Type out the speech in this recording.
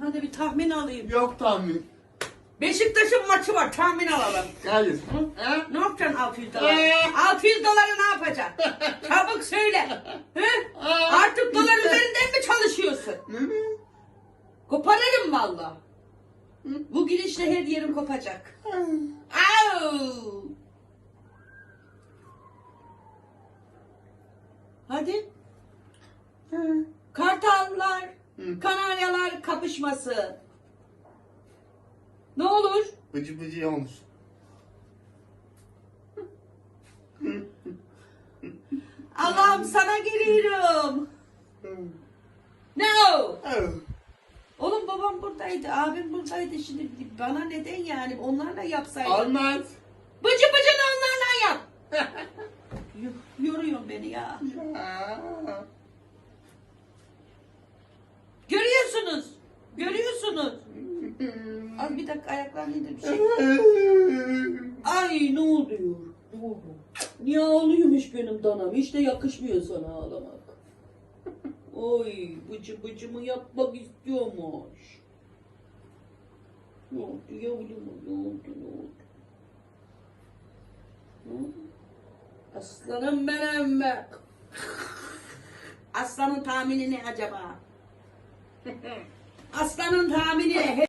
Hadi bir tahmin alayım. Yok tahmin. Beşiktaş'ın maçı var tahmin alalım. Hayır. Ha? Ne yapacaksın 600 dolar? Ee? 600 doları ne yapacaksın? Çabuk söyle. He? Artık dolar üzerinden mi çalışıyorsun? Koparırım valla. Bu gidişle her yerim kopacak. Au! Hadi. Kartallar, Hı. Kanaryalar kapışması. Ne olur? Bıcı bıcı olmuş. Allah'ım sana geliyorum. No. Oğlum babam buradaydı, abim buradaydı. Şimdi bana neden yani onlarla yapsaydın. Olmaz. Bıcı bıcı da onlarla yap. Yo- Yoruyorsun beni ya. Ya. Az bir dakika ayaklarını indir bir şey. Ay ne oluyor? Ne oldu? Niye ağlıyormuş benim danam? Hiç de yakışmıyor sana ağlamak. Oy bıcı bıcımı yapmak istiyormuş. Ne oldu yavrum? Ne oldu? Ne oldu? Aslanım benim be. Aslanın tahmini ne acaba? Aslanın tahmini?